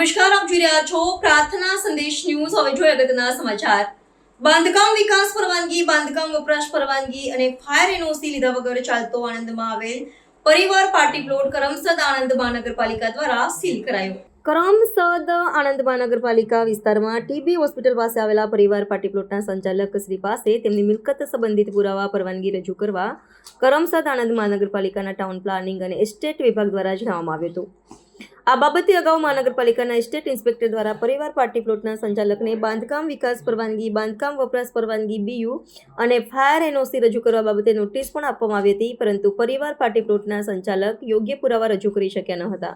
જોઈ રહ્યા છો પ્રાર્થના સંદેશ ન્યૂઝ. હવે જોઈએ અગત્યના સમાચાર. બાંધકામ વિકાસ પરવાનગી, બાંધકામ વપરાશ પરવાનગી અને ફાયર એનઓસી લીધા વગર ચાલતો આણંદમાં આવેલ પરિવાર પાર્ટી પ્લોટ કરમસદ આણંદ મહાનગરપાલિકા દ્વારા સીલ કરાયો. કરમસદ આણંદ મહાનગરપાલિકા વિસ્તારમાં ટીબી હોસ્પિટલ પાસે આવેલા પરિવાર પાર્ટી પ્લોટના સંચાલક શ્રી પાસે તેમની મિલકત સંબંધિત પુરાવા પરવાનગી રજૂ કરવા કરમસદ આણંદ મહાનગરપાલિકાના ટાઉન પ્લાનિંગ અને એસ્ટેટ વિભાગ દ્વારા જણાવવામાં આવ્યું હતું. આ બાબતે અગાઉ મહાનગરપાલિકાના એસ્ટેટ ઇન્સ્પેક્ટર દ્વારા પરિવાર પાર્ટી પ્લોટના સંચાલકને બાંધકામ વિકાસ પરવાનગી, બાંધકામ વપરાશ પરવાનગી બીયુ અને ફાયર એનઓસી રજૂ કરવા બાબતે નોટિસ પણ આપવામાં આવી હતી, પરંતુ પરિવાર પાર્ટી પ્લોટના સંચાલક યોગ્ય પુરાવા રજૂ કરી શક્યા ન હતા.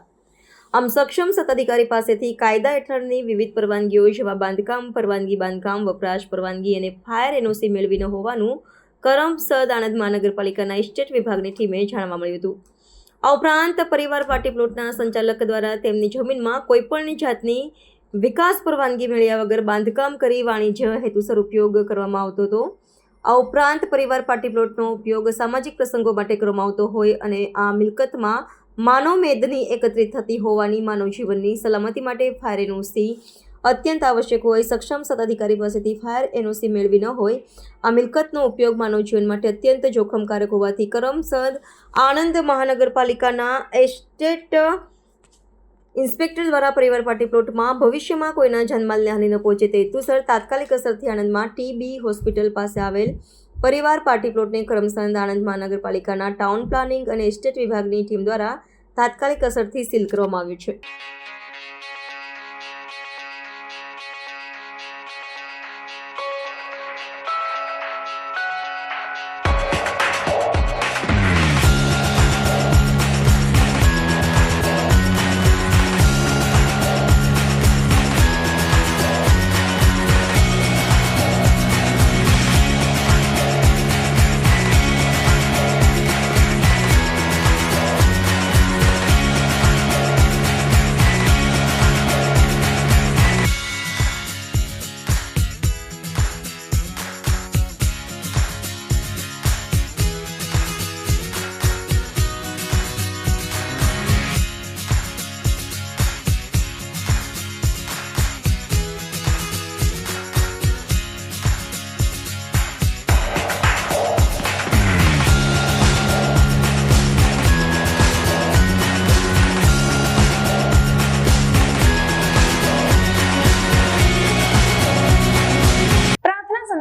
આમ સક્ષમ સત્તાધિકારી પાસેથી કાયદા હેઠળની વિવિધ પરવાનગીઓ જેવા બાંધકામ, પરવાનગી, બાંધકામ વપરાશ પરવાનગી અને ફાયર એનઓસી મેળવી ન હોવાનું કરમસદ આણંદ મહાનગરપાલિકાના એસ્ટેટ વિભાગની ટીમે જાણવા મળ્યું હતું. આ ઉપરાંત પરિવાર પાર્ટી પ્લોટના સંચાલક દ્વારા તેમની જમીનમાં કોઈપણની જાતની વિકાસ પરવાનગી મેળવ્યા વગર બાંધકામ કરી વાણિજ્ય હેતુસર ઉપયોગ કરવામાં આવતો હતો. આ ઉપરાંત પરિવાર પાર્ટી પ્લોટનો ઉપયોગ સામાજિક પ્રસંગો માટે કરવામાં આવતો હોય અને આ મિલકતમાં માનવ મેદની એકત્રિત થતી હોવાની માનવ જીવનની સલામતી માટે ફાયર એનઓસી અત્યંત આવશ્યક હોય, સક્ષમ સત્તાધિકારી પાસેથી ફાયર એનઓસી મેળવી ન હોય, આ મિલકતનો ઉપયોગ માનવ જીવન માટે અત્યંત જોખમકારક હોવાથી કરમસદ આણંદ મહાનગરપાલિકાના એસ્ટેટ ઇન્સ્પેક્ટર દ્વારા પરિવાર પાર્ટી પ્લોટમાં ભવિષ્યમાં કોઈના જાનમાલને હાનિ ન પહોંચે તે હેતુસર તાત્કાલિક અસરથી આણંદમાં ટીબી હોસ્પિટલ પાસે આવેલ પરિવાર પાર્ટી પ્લોટને કરમસદ આણંદ મહાનગરપાલિકાના ટાઉન પ્લાનિંગ અને એસ્ટેટ વિભાગની ટીમ દ્વારા તાત્કાલિક અસરથી સીલ કરવામાં આવ્યું છે.